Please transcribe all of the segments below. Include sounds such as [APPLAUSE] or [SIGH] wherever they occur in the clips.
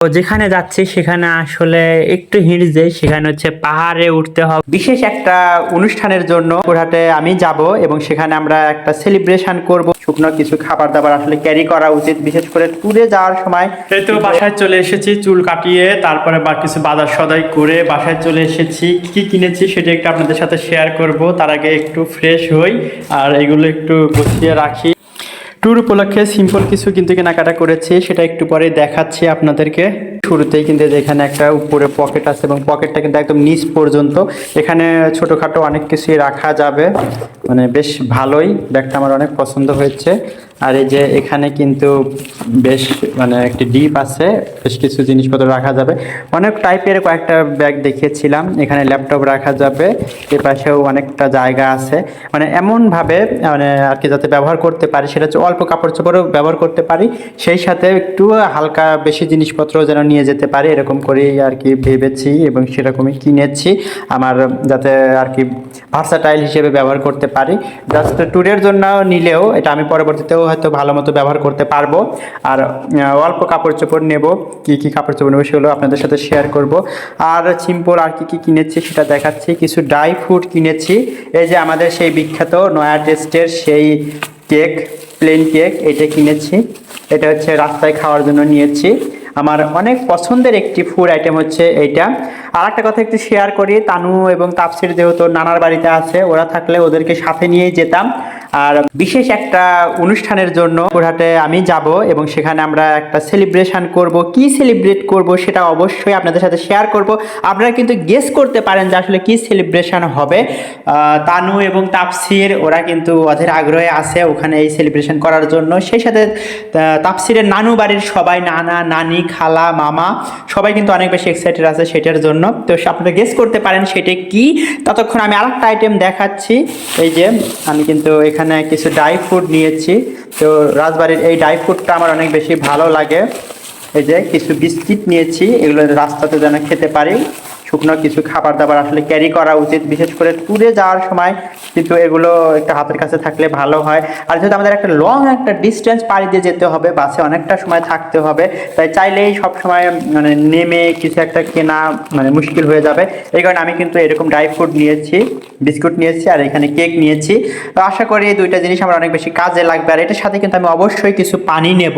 তো যেখানে যাচ্ছি সেখানে আসলে একটু হিঁট দেয় সেখানে হচ্ছে পাহাড়ে উঠতে হবে। বিশেষ একটা অনুষ্ঠানের জন্য ঘোরাতে আমি যাব এবং সেখানে আমরা একটা সেলিব্রেশন করব। শুকনো কিছু খাবার দাবার আসলে ক্যারি করা উচিত, বিশেষ করে ট্যুরে যাওয়ার সময়। এই তো বাসায় চলে এসেছি, চুল কাটিয়ে, তারপরে বা কিছু বাজার সদাই করে বাসায় চলে এসেছি। কি কিনেছি সেটা একটু আপনাদের সাথে শেয়ার করব, তার আগে একটু ফ্রেশ হই, আর এগুলো একটু গুছিয়ে রাখি। ট্যুর উপলক্ষে সিম্পল কিছু কিন্তু কেনাকাটা করেছি সেটা একটু পরে দেখাচ্ছি আপনাদেরকে। শুরুতেই কিন্তু এখানে একটা উপরে পকেট আছে এবং পকেটটা কিন্তু একদম নিচ পর্যন্ত। এখানে ছোটোখাটো অনেক কিছুই রাখা যাবে। মানে বেশ ভালোই। ব্যাগটা আমার অনেক পছন্দ হয়েছে। আর এই যে এখানে কিন্তু বেশ মানে একটি ডিপ আছে। বেশ কিছু জিনিসপত্র রাখা যাবে। অনেক টাইপের কয়েকটা ব্যাগ দেখিয়েছিলাম। এখানে ল্যাপটপ রাখা যাবে। এ পাশেও অনেকটা জায়গা আছে। মানে এমনভাবে মানে আর কি যাতে ব্যবহার করতে পারি, সেটা হচ্ছে অল্প কাপড় চোপড়ও ব্যবহার করতে পারি। সেই সাথে একটু হালকা বেশি জিনিসপত্র যেন নিয়ে যেতে পারি, এরকম করেই আর কি ভেবেছি এবং সেরকমই কিনেছি। আমার যাতে আর কি ভার্সাটাইল হিসেবে ব্যবহার করতে পারি। জাস্ট ট্যুরের জন্য নিলেও এটা আমি পরবর্তীতেও হয়তো ভালো মতো ব্যবহার করতে পারব। আর অল্প কাপড় চোপড় নেব। কি কি কাপড় চোপড় নেব সেগুলো আপনাদের সাথে শেয়ার করব। আর সিম্পল আর কি কি কিনেছি সেটা দেখাচ্ছি। কিছু ড্রাই ফ্রুট কিনেছি। এই যে আমাদের সেই বিখ্যাত নয়া টেস্টের সেই কেক প্লেন কেক এটা কিনেছি। এটা হচ্ছে রাস্তায় খাওয়ার জন্য নিয়েছি। আমার অনেক পছন্দের একটি ফুড আইটেম হচ্ছে এইটা। আর একটা কথা একটু শেয়ার করি, তানু এবং তাপসির যেহেতু নানার বাড়িতে আছে, ওরা থাকলে ওদেরকে সাথে নিয়ে যেতাম। আর বিশেষ একটা অনুষ্ঠানের জন্য ঘোরাতে আমি যাব এবং সেখানে আমরা একটা সেলিব্রেশন করব। কি সেলিব্রেট করব সেটা অবশ্যই আপনাদের সাথে শেয়ার করব। আপনারা কিন্তু গেস করতে পারেন যে আসলে কি সেলিব্রেশন হবে। তানু এবং তাপসির, ওরা কিন্তু অধের আগ্রহে আছে ওখানে এই সেলিব্রেশন করার জন্য। সেই সাথে তাপসিরের নানু বাড়ির সবাই, নানা, নানি, খালা, মামা, সবাই কিন্তু অনেক বেশি এক্সাইটেড আছে সেটার জন্য। তো আপনারা গেস করতে পারেন সেটা কি। ততক্ষণ আমি আরেকটা আইটেম দেখাচ্ছি। এই যে, আমি কিন্তু এখানে কিছু ড্রাই ফ্রুট নিয়েছি। তো রাজবাড়ির এই ড্রাই ফ্রুটটা আমার অনেক বেশি ভালো লাগে। এই যে কিছু বিস্কিট নিয়েছি, এগুলো রাস্তাতে যেন খেতে পারি। শুকনো কিছু খাবার দাবার আসলে ক্যারি করা উচিত। বিশেষ করে ট্যুরে যাওয়ার সময় কিন্তু এগুলো একটা হাতের কাছে থাকলে ভালো হয়। আর যেহেতু আমাদের একটা লং একটা ডিস্টেন্স পাড়ি দিয়ে যেতে হবে বাসে অনেকটা সময় থাকতে হবে, তাই চাইলেই সব সময় মানে নেমে কিছু একটা কেনা মানে মুশকিল হয়ে যাবে। এই কারণে আমি কিন্তু এরকম ড্রাই ফ্রুট নিয়েছি, বিস্কুট নিয়েছি আর এখানে কেক নিয়েছি। তো আশা করি এই দুইটা জিনিস আমার অনেক বেশি কাজে লাগবে। আর এটার সাথে কিন্তু আমি অবশ্যই কিছু পানি নেব।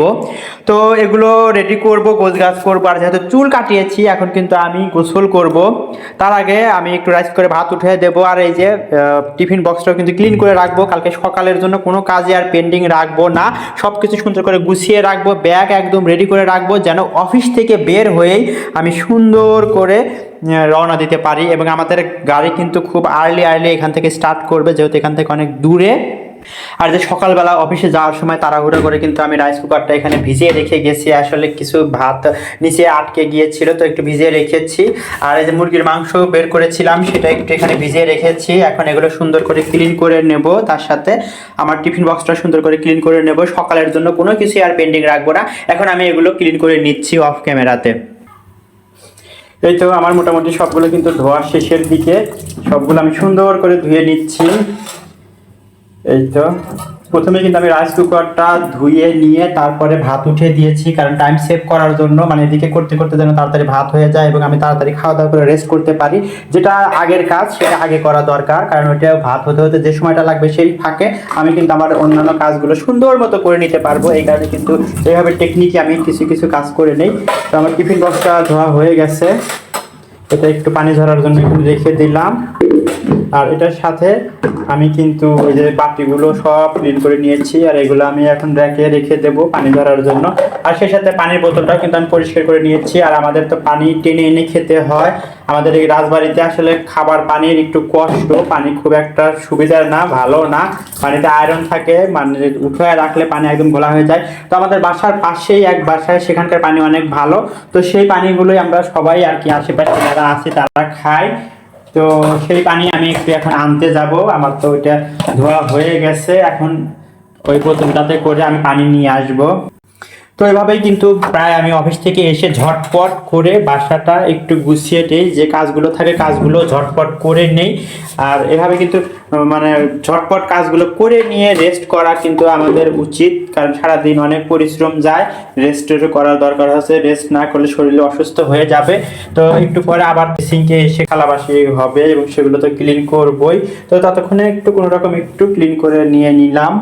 তো এগুলো রেডি করব গোছ গাছ করব। আর যেহেতু চুল কাটিয়েছি, এখন কিন্তু আমি গোসল করব। তার আগে আমি একটু রাইস করে ভাত উঠে দেবো, আর এই যে টিফিন বক্সটাও কিন্তু ক্লিন করে রাখব। কালকে সকালের জন্য কোনো কাজে আর পেন্ডিং রাখব না। সব কিছু সুন্দর করে গুছিয়ে রাখব ব্যাগ একদম রেডি করে রাখব, যেন অফিস থেকে বের হয়েই আমি সুন্দর করে রওনা দিতে পারি। এবং আমাদের গাড়ি কিন্তু খুব আর্লি আর্লি এখান থেকে স্টার্ট করবে, যেহেতু এখান থেকে অনেক দূরে। আর যে সকালবেলা অফিসে যাওয়ার সময় তাড়াহুড়ো করে কিন্তু আমি রাইস কুকারটা এখানে ভিজিয়ে রেখে গেছি। আসলে কিছু ভাত নিচে আটকে গিয়েছিল, তো একটু ভিজিয়ে রেখেছি। আর এই যে মুরগির মাংস বের করেছিলাম, সেটা একটু এখানে ভিজিয়ে রেখেছি। এখন এগুলো সুন্দর করে ক্লিন করে নেব তার সাথে। আমার টিফিন বক্সটা সুন্দর করে ক্লিন করে নেব। সকালের জন্য কোনো কিছু আর পেন্ডিং রাখব না। এখন আমি এগুলো ক্লিন করে নিচ্ছি অফ ক্যামেরাতে এই তো আমার মোটামুটি সবগুলো কিন্তু ধোয়া শেষের দিকে। সবগুলো আমি সুন্দর করে ধুয়ে নিচ্ছি। এই তো প্রথমে কিন্তু আমি রাইস কুকারটা ধুয়ে নিয়ে তারপরে ভাত উঠিয়ে দিয়েছি, কারণ টাইম সেভ করার জন্য মানে এদিকে করতে করতে যেন তাড়াতাড়ি ভাত হয়ে যায় এবং আমি তাড়াতাড়ি খাওয়া দাওয়া করে রেস্ট করতে পারি। যেটা আগের কাজ, সেটা আগে করা দরকার, কারণ ওইটা ভাত হতে হতে যে সময়টা লাগবে সেই ফাঁকে আমি কিন্তু আমার অন্যান্য কাজগুলো সুন্দর মতো করে নিতে পারব। এই কারণে কিন্তু এইভাবে টেকনিকে আমি কিছু কিছু কাজ করে নেই। তো আমার টিফিন বক্সটা ধোয়া হয়ে গেছে। এটা একটু পানি ঝরার জন্য একটু রেখে দিলাম। আর এটার সাথে আমি কিন্তু ওই যে বাটিগুলো সব ক্লিন করে নিয়েছি, আর এগুলো আমি এখন রেখে রেখে দেবো পানি ধরার জন্য। আর সেই সাথে পানির বোতলটাও কিন্তু আমি পরিষ্কার করে নিয়েছি, আর আমাদের তো পানি টেনে এনে খেতে হয়। আমাদের এই রাজবাড়িতে আসলে খাবার পানির একটু কষ্ট, পানি খুব একটা সুবিধার না, ভালো না। পানিতে আয়রন থাকে মানে উঠে রাখলে পানি একদম ঘোলা হয়ে যায়। তো আমাদের বাসার পাশেই, এক বাসায় সেখানকার পানি অনেক ভালো। তো সেই পানিগুলোই আমরা সবাই আর কি আশেপাশে যারা আছে, তারা খাই তো সেই পানি আমি একটু এখন আনতে যাব। আমার তো ওইটা ধোয়া হয়ে গেছে। এখন ওই প্রথমটাতে করে আমি পানি নিয়ে আসব। তো এভাবেই কিন্তু প্রায় আমি অফিস থেকে এসে ঝটপট করে বাসাটা একটু গুছিয়ে নেই যে কাজগুলো থাকে কাজগুলো ঝটপট করে নেই। আর এভাবে কিন্তু মানে ঝটপট কাজগুলো করে নিয়ে রেস্ট করা কিন্তু আমাদের উচিত, কারণ সারাদিন অনেক পরিশ্রম যায়। রেস্টেরও করার দরকার আছে রেস্ট না করলে শরীরে অসুস্থ হয়ে যাবে। তো একটু পরে আবার সিঙ্কে এসে খালাবাসি হবে এবং সেগুলো তো ক্লিন করবই। তো ততক্ষণে একটু কোনো রকম একটু ক্লিন করে নিয়ে নিলাম।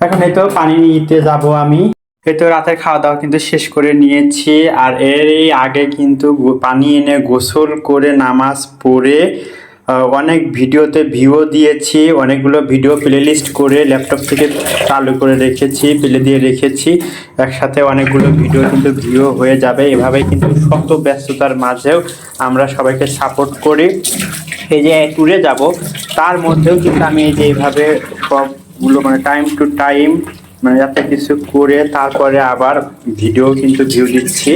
এখন এই তো পানি নিতে যাব আমি। এই তো রাতের খাওয়া দাওয়া কিন্তু শেষ করে নিয়েছি আর এরই আগে কিন্তু পানি এনে গোসল করে নামাজ পড়ে অনেক ভিডিওতে ভিউ দিয়েছি, অনেকগুলো ভিডিও প্লেলিস্ট করে ল্যাপটপ থেকে চালু করে রেখেছি প্লে দিয়ে রেখেছি। একসাথে অনেকগুলো ভিডিও কিন্তু ভিউ হয়ে যাবে। এভাবেই কিন্তু শত ব্যস্ততার মাঝেও আমরা সবাইকে সাপোর্ট করি। এই যে ট্যুরে যাব, তার মধ্যেও কিন্তু আমি এই যে এইভাবে সবগুলো মানে টাইম টু টাইম মানে একটা কিছু করে তারপরে আবার ভিডিও কিন্তু ভিউ দিচ্ছি।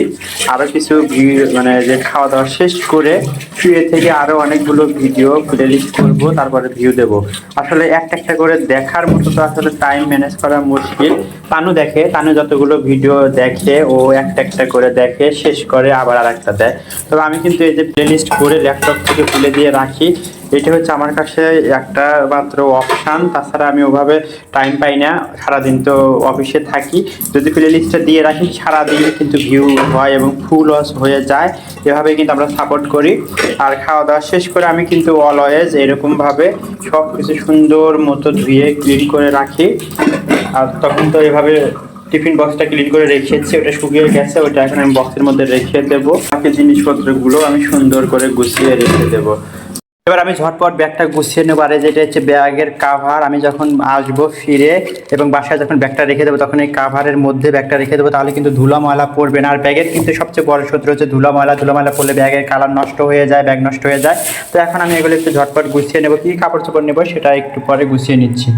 আরও কিছু ভিউ মানে যে খাওয়া দাওয়া শেষ করে শুয়ে থেকে আরও অনেকগুলো ভিডিও প্লেলিস্ট করব, তারপরে ভিউ দেব। আসলে একটা একটা করে দেখার মতো তো আসলে টাইম ম্যানেজ করা মুশকিল। তানু দেখে, তানু যতগুলো ভিডিও দেখে, ও একটা একটা করে দেখে, শেষ করে আবার আর একটা দেয়। তবে আমি কিন্তু এই যে প্লেলিস্ট করে ল্যাপটপ থেকে তুলে দিয়ে রাখি এটা হচ্ছে আমার কাছে একটা মাত্র অপশান তাছাড়া আমি ওভাবে টাইম পাই না, সারাদিন তো অফিসে থাকি। যদি প্লে লিস্টটা দিয়ে রাখি, সারাদিন কিন্তু ভিউ হয় এবং ফুল লস হয়ে যায়। এভাবে কিন্তু আমরা সাপোর্ট করি। আর খাওয়া দাওয়া শেষ করে আমি কিন্তু অলওয়েজ এরকমভাবে সব কিছু সুন্দর মতো ধুয়ে ক্লিন করে রাখি। আর তখন তো এভাবে টিফিন বক্সটা ক্লিন করে রেখেছি, ওটা শুকিয়ে গেছে, ওটা এখন আমি বক্সের মধ্যে রেখে দেবো। বাকি জিনিসপত্রগুলো আমি সুন্দর করে গুছিয়ে রেখে দেবো। এবার আমি ঝটপট ব্যাগটা গুছিয়ে নেব। আর যেটা হচ্ছে ব্যাগের কাভার আমি যখন আসব ফিরে এবং বাসায় যখন ব্যাগটা রেখে দেবো, তখন এই কাভারের মধ্যে ব্যাগটা রেখে দেবো, তাহলে কিন্তু ধুলা ময়লা পড়বে না। আর ব্যাগের কিন্তু সবচেয়ে বড় শত্রু হচ্ছে ধুলা ময়লা ধুলা ময়লা পড়লে ব্যাগের কালার নষ্ট হয়ে যায়, ব্যাগ নষ্ট হয়ে যায়। তো এখন আমি এগুলো একটু ঝটপট গুছিয়ে নেব। কি কাপড় চোপড় নেব সেটা একটু পরে গুছিয়ে নিচ্ছি।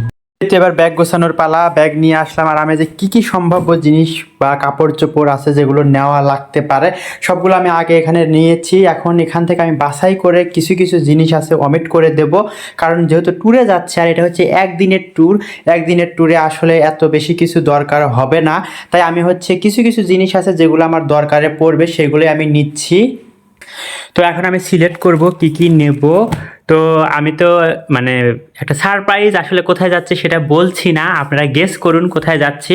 এবার ব্যাগ গোছানোর পালা ব্যাগ নিয়ে আসলাম আর আমি যে কি কি সম্ভাব্য জিনিস বা কাপড় চোপড় আছে যেগুলো নেওয়া লাগতে পারে, সবগুলো আমি আগে এখানে নিয়েছি। এখন এখান থেকে আমি বাছাই করে কিছু কিছু জিনিস আছে অমিট করে দেব। কারণ যেহেতু ট্যুরে যাচ্ছে আর এটা হচ্ছে একদিনের ট্যুর একদিনের ট্যুরে আসলে এত বেশি কিছু দরকার হবে না। তাই আমি হচ্ছে কিছু কিছু জিনিস আছে যেগুলো আমার দরকারে পড়বে, সেগুলোই আমি নিচ্ছি। তো এখন আমি সিলেক্ট করব কি কি নেব। তো আমি তো মানে একটা সারপ্রাইজ আসলে কোথায় যাচ্ছে সেটা বলছি না। আপনারা গেস করুন কোথায় যাচ্ছি।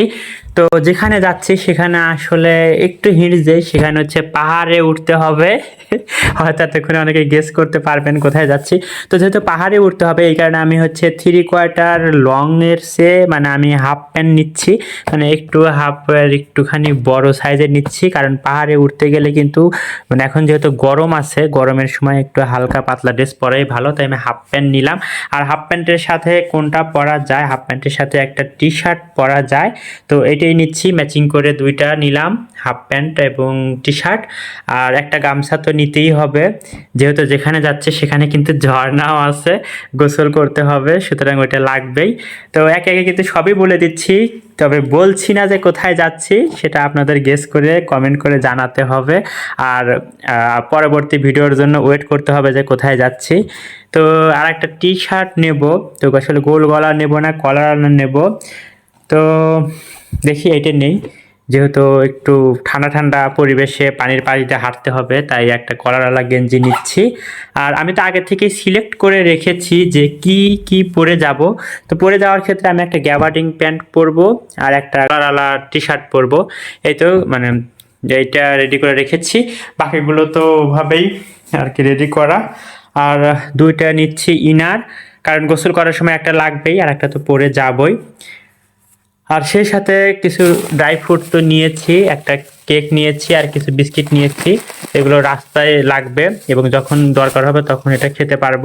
তো যেখানে যাচ্ছি সেখানে আসলে একটু হিন্ট দেয় সেখানে হচ্ছে পাহাড়ে উঠতে হবে। [LAUGHS] হয়তো এতক্ষণে অনেকে গেস করতে পারবেন কোথায় যাচ্ছি। তো যেহেতু পাহাড়ে উঠতে হবে, এই কারণে আমি হচ্ছে থ্রি কোয়ার্টার লং এর সে মানে আমি হাফ প্যান্ট নিচ্ছি। মানে একটু হাফ একটুখানি বড় সাইজের নিচ্ছি। কারণ পাহাড়ে উঠতে গেলে কিন্তু মানে এখন যেহেতু গরম আছে, গরমের সময় একটু হালকা পাতলা ড্রেস পরাই ভালো। তাই আমি হাফ প্যান্ট নিলাম। আর হাফ প্যান্টের সাথে কোনটা পরা যায়? হাফ প্যান্টের সাথে একটা টি শার্ট পরা যায়। তো এটাই নিচ্ছি ম্যাচিং করে দুইটা নিলাম। হাফ প্যান্ট এবং টি শার্ট আর একটা গামছা তো নিতেই হবে। যেহেতু যেখানে যাচ্ছে সেখানে কিন্তু ঝর্ণাও আছে, গোসল করতে হবে, সুতরাং ওইটা লাগবেই। তো একে একে কিন্তু সবই বলে দিচ্ছি, তবে বলছি না যে কোথায় যাচ্ছি, সেটা আপনাদের গেস করে কমেন্ট করে জানাতে হবে। আর পরবর্তী ভিডিওর জন্য ওয়েট করতে হবে যে কোথায় যাচ্ছি। তো আর একটা টি শার্ট নেব, তো আসলে গোল গলা নেব না কলার নেব। তো দেখি এটা নেই। যেহেতু একটু ঠান্ডা ঠান্ডা পরিবেশে পানির পানিতে হাঁটতে হবে, তাই একটা কলারওয়ালা গেঞ্জি নিচ্ছি। আর আমি তো আগে থেকে সিলেক্ট করে রেখেছি যে কি কি পরে যাব। তো পরে যাওয়ার ক্ষেত্রে আমি একটা গ্যাবার্ডিং প্যান্ট পরবো আর একটা কলারওয়ালা টি শার্ট পরবো। এই তো মানে এইটা রেডি করে রেখেছি। বাকিগুলো তো ওভাবেই আর কি রেডি করা। আর দুইটা নিচ্ছি ইনার কারণ গোসল করার সময় একটা লাগবেই আর একটা তো পরে যাবই। আর সেই সাথে কিছু ড্রাই ফ্রুট তো নিয়েছি, একটা কেক নিয়েছি আর কিছু বিস্কিট নিয়েছি। এগুলো রাস্তায় লাগবে এবং যখন দরকার হবে তখন এটা খেতে পারব।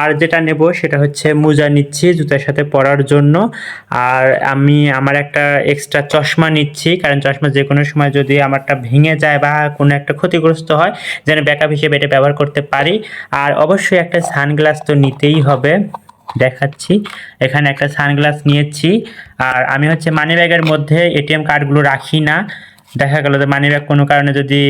আর যেটা নেব সেটা হচ্ছে মোজা নিচ্ছি জুতার সাথে পরার জন্য। আর আমি আমার একটা এক্সট্রা চশমা নিচ্ছি, কারণ চশমা যে কোনো সময় যদি আমারটা ভেঙে যায় বা কোনো একটা ক্ষতিগ্রস্ত হয়, যেন ব্যাকআপ হিসেবে এটা ব্যবহার করতে পারি। আর অবশ্যই একটা সানগ্লাস তো নিতেই হবে। দেখাচ্ছি। এখানে একটা সানগ্লাস নিয়েছি। আর আমি হচ্ছে মানি ব্যাগের মধ্যে এটিএম কার্ডগুলো রাখি না। দেখা গেল যে মানি ব্যাগ কোনো কারণে যদি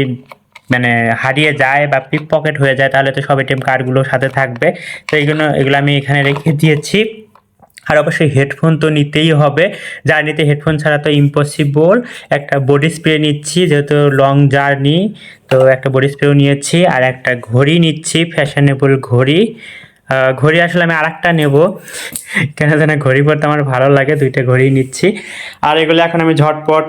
মানে হারিয়ে যায় বা পিক পকেট হয়ে যায়, তাহলে তো সব এটিএম কার্ডগুলো সাথে থাকবে। তো এইগুলো এগুলো আমি এখানে রেখে দিয়েছি। আর অবশ্যই হেডফোন তো নিতেই হবে। জার্নিতে হেডফোন ছাড়া তো ইম্পসিবল একটা বডি স্প্রে নিচ্ছি, যেহেতু লং জার্নি তো একটা বডি স্প্রেও নিয়েছি। আর একটা ঘড়ি নিচ্ছি ফ্যাশনেবল ঘড়ি। ঘড়ি আসলে আমি আরেকটা নেব। কেন যেন ঘড়ি পরতে আমার ভালো লাগে, দুইটা ঘড়ি নিচ্ছি। আর এগুলো এখন আমি ঝটপট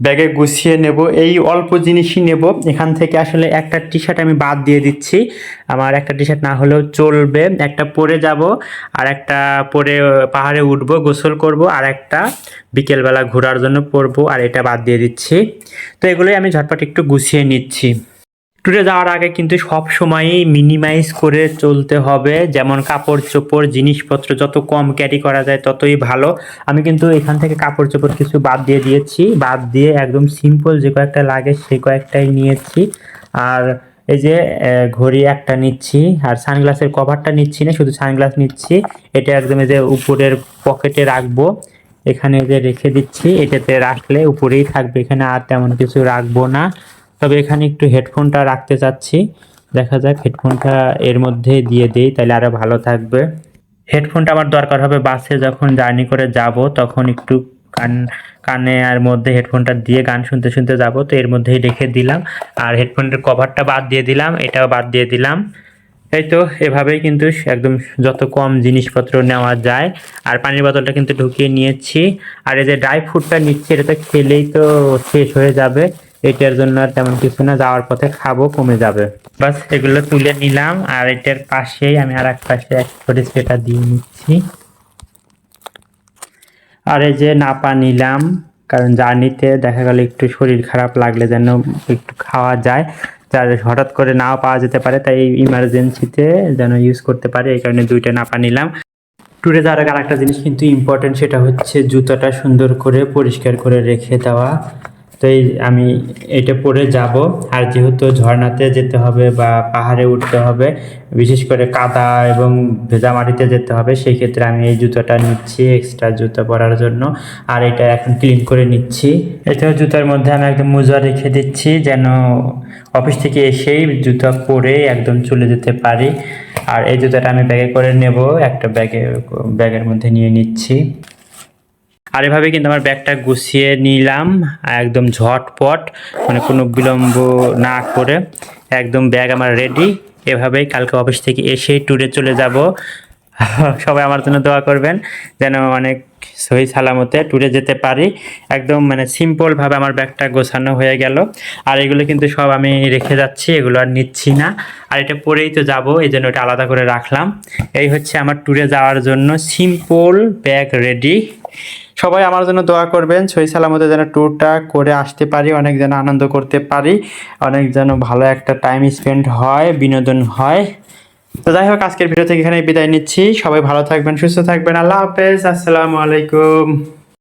ব্যাগে গুছিয়ে নেব। এই অল্প জিনিসই নেব। এখান থেকে আসলে একটা টি শার্ট আমি বাদ দিয়ে দিচ্ছি। আমার একটা টি শার্ট না হলেও চলবে। একটা পরে যাব, আর একটা পরে পাহাড়ে উঠবো, গোসল করব, আর একটা বিকেলবেলা ঘোরার জন্য পরবো, আর এটা বাদ দিয়ে দিচ্ছি। তো এগুলোই আমি ঝটপট একটু গুছিয়ে নিচ্ছি। ট্যুরে যাওয়ার আগে কিন্তু সব সময়ই মিনিমাইজ করে চলতে হবে। যেমন কাপড় চোপড়, জিনিসপত্র যত কম ক্যারি করা যায় ততই ভালো। আমি কিন্তু এখান থেকে কাপড় চোপড় কিছু বাদ দিয়ে দিয়েছি। বাদ দিয়ে একদম সিম্পল যে কয়েকটা লাগে সেই কয়েকটাই নিয়েছি। আর এই যে ঘড়ি একটা নিচ্ছি। আর সানগ্লাসের কভারটা নিচ্ছি না, শুধু সানগ্লাস নিচ্ছি। এটা একদম এই যে উপরের পকেটে রাখব। এখানে যে রেখে দিচ্ছি। এটাতে রাখলে উপরেই থাকবে। এখানে আর তেমন কিছু রাখব না। তবে এখানে একটু হেডফোনটা রাখতে চাচ্ছি। দেখা যাক হেডফোনটা এর মধ্যে দিয়ে দিই, তাহলে আরও ভালো থাকবে। হেডফোনটা আমার দরকার হবে বাসে যখন জার্নি করে যাব, তখন একটু কান, কানে আর মধ্যে হেডফোনটা দিয়ে গান শুনতে শুনতে যাব, তো এর মধ্যেই রেখে দিলাম। আর হেডফোনের কভারটা বাদ দিয়ে দিলাম, এটাও বাদ দিয়ে দিলাম। এই তো, এভাবেই কিন্তু একদম যত কম জিনিসপত্র নেওয়া যায়, আর পানির বোতলটা কিন্তু ঢুকিয়ে নিয়েছি। আর এই যে ড্রাই ফ্রুটটা নিচ্ছি, এটা তো খেলেই তো শেষ হয়ে যাবে। এটার জন্য আর তেমন কিছু না, যাওয়ার পথে খাব, কমে যাবে। বাস, এগুলো তুলে নিলাম, আর এটার পাশেই আমি আর এক পাশে এক দিয়ে নিচ্ছি। আর এই যে নাপা নিলাম, কারণ জার্নিতে দেখা গেল একটু শরীর খারাপ লাগলে যেন একটু খাওয়া যায়। যার হঠাৎ করে নাও পাওয়া যেতে পারে, তাই ইমার্জেন্সিতে যেন ইউজ করতে পারে, এই কারণে দুইটা নাপা নিলাম। ট্যুরে যাওয়ার আরেকটা জিনিস কিন্তু ইম্পর্টেন্ট সেটা হচ্ছে জুতোটা সুন্দর করে পরিষ্কার করে রেখে দেওয়া। তো এই আমি এটা পরে যাব। আর যেহেতু ঝর্ণাতে যেতে হবে বা পাহাড়ে উঠতে হবে, বিশেষ করে কাদা এবং ভেজা মাটিতে যেতে হবে সেই ক্ষেত্রে আমি এই জুতোটা নিচ্ছি এক্সট্রা জুতো পরার জন্য। আর এটা এখন ক্লিন করে নিচ্ছি। এটাও জুতার মধ্যে আমি একদম মোজা রেখে দিচ্ছি, যেন অফিস থেকে এসেই জুতো পরে একদম চলে যেতে পারি। আর এই জুতাটা আমি ব্যাগে করে নেব, একটা ব্যাগে, ব্যাগের মধ্যে নিয়ে নিচ্ছি। আর এভাবে কিন্তু আমার ব্যাগটা গুছিয়ে নিলাম, একদম ঝটপট মানে কোনো বিলম্ব না করে। একদম ব্যাগ আমার রেডি এভাবেই কালকে অফিস থেকে এসে ট্যুরে চলে যাব। [LAUGHS] সবাই আমার জন্য দোয়া করবেন, যেন অনেক সহি সালামতে ট্যুরে যেতে পারি। একদম মানে সিম্পলভাবে আমার ব্যাগটা গোছানো হয়ে গেল। আর এগুলো কিন্তু সব আমি রেখে যাচ্ছি, এগুলো আর নিচ্ছি না। আর এটা পরেই তো যাব, এই জন্য এটা আলাদা করে রাখলাম। এই হচ্ছে আমার ট্যুরে যাওয়ার জন্য সিম্পল ব্যাগ রেডি। সবাই আমার জন্য দোয়া করবেন, সহি সালামতে যেন ট্যুরটা করে আসতে পারি, অনেক যেন আনন্দ করতে পারি, অনেক যেন ভালো একটা টাইম স্পেন্ড হয়, বিনোদন হয়। তো যাই হোক, আজকের ভিডিও থেকে এখানে বিদায় নিচ্ছি। সবাই ভালো থাকবেন, সুস্থ থাকবেন। আল্লাহ হাফেজ, আসসালামু আলাইকুম।